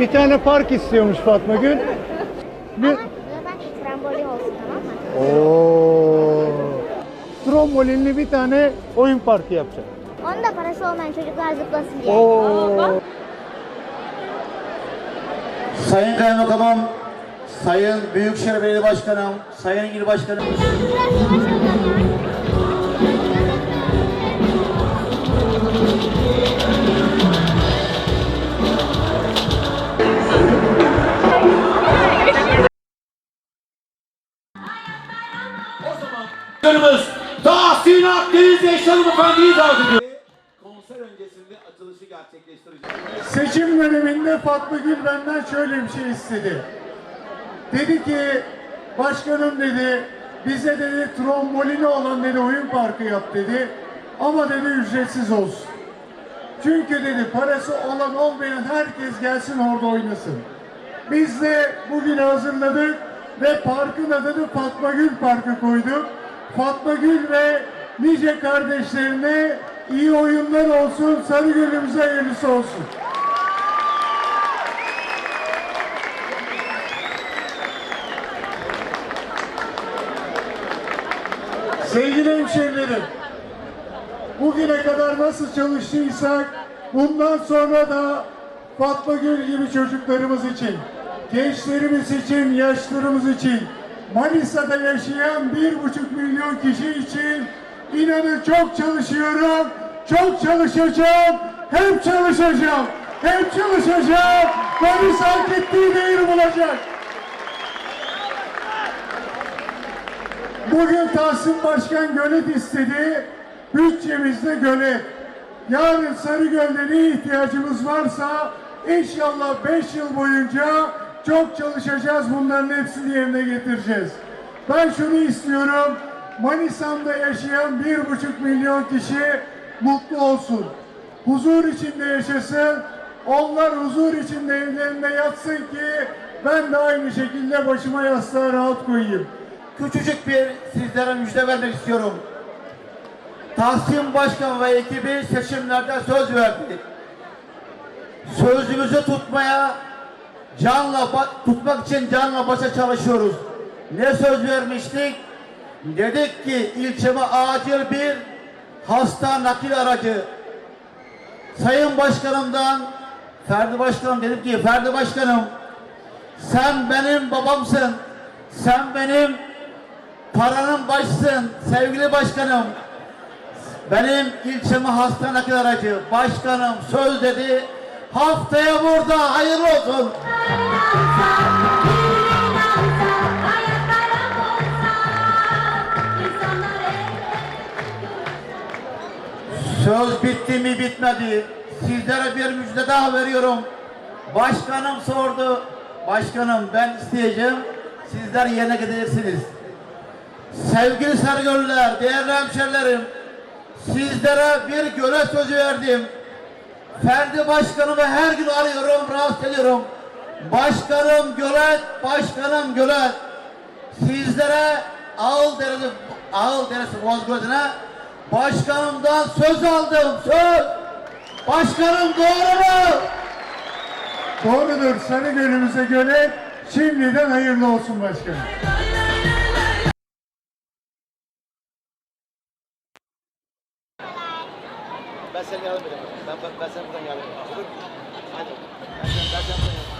Bir tane park istiyormuş Fatma Gül. Bir... Ama ben trambolin olsun tamam mı? Oo. Trombolinli bir tane oyun parkı yapacak. Onun da parası olmayan çocuklar zıplasın diye. Oo. Sayın Kaymakamım, Sayın Büyükşehir Belediye Başkanım, Sayın İl Başkanım. Başkanımız Tahsin Akdeniz Yaşarım Efendi'yi davet ediyor. Konser öncesinde açılışı gerçekleştireceğiz. Seçim döneminde Fatma Gül benden şöyle bir şey istedi. Dedi ki başkanım dedi bize dedi trombolini olan dedi oyun parkı yap dedi. Ama dedi ücretsiz olsun. Çünkü dedi parası olan olmayan herkes gelsin orada oynasın. Biz de bugün hazırladık ve parkın adını Fatma Gül Parkı koyduk. Fatma Gül ve nice kardeşlerine iyi oyunlar olsun, Sarıgöl'ümüze hayırlısı olsun. Sevgili hemşehrilerim, bugüne kadar nasıl çalıştıysak bundan sonra da Fatma Gül gibi çocuklarımız için, gençlerimiz için, yaşlarımız için, Manisa'da yaşayan bir buçuk milyon kişi için inanın çok çalışıyorum, çok çalışacağım, hep çalışacağım, hep çalışacağım. Manisa hak ettiği değeri bulacak. Bugün Tahsin Başkan gölet istedi. Bütçemizde gölet. Yarın Sarıgöl'de ne ihtiyacımız varsa inşallah 5 yıl boyunca çok çalışacağız. Bunların hepsini yerine getireceğiz. Ben şunu istiyorum. Manisa'mda yaşayan bir buçuk milyon kişi mutlu olsun. Huzur içinde yaşasın. Onlar huzur içinde evlerinde yatsın ki ben de aynı şekilde başıma yastığa rahat koyayım. Küçücük bir sizlere müjde vermek istiyorum. Tahsin Başkan ve ekibi seçimlerde söz verdi. Sözümüzü tutmaya, canla tutmak için canla başa çalışıyoruz. Ne söz vermiştik? Dedik ki ilçeme acil bir hasta nakil aracı. Sayın Başkanımdan, Ferdi Başkanım dedim ki Ferdi Başkanım sen benim babamsın. Sen benim paranın başsın sevgili başkanım. Benim ilçeme hasta nakil aracı. Başkanım söz dedi. Haftaya burada hayırlı olsun. Söz bitti mi bitmedi. Sizlere bir müjde daha veriyorum. Başkanım sordu. Başkanım ben isteyeceğim. Sizler yerine gideceksiniz. Sevgili Sarıgöller, değerli hemşerilerim. Sizlere bir görev sözü verdim. Ferdi başkanımı her gün arıyorum, rahatsız ediyorum. Başkanım gölet, başkanım gölet. Sizlere Ağıl Deresi, Ağıl Deresi Bozgözü'ne başkanımdan söz aldım, söz. Başkanım doğru mu? Doğrudur Sarıgöl'ümüze göre şimdiden hayırlı olsun başkanım. ben seni yardım edemem. Ben, ben, ben seni buradan yardım edemem. Olur mu? Hadi. Ben, ben, ben seni buradan yardım edemem.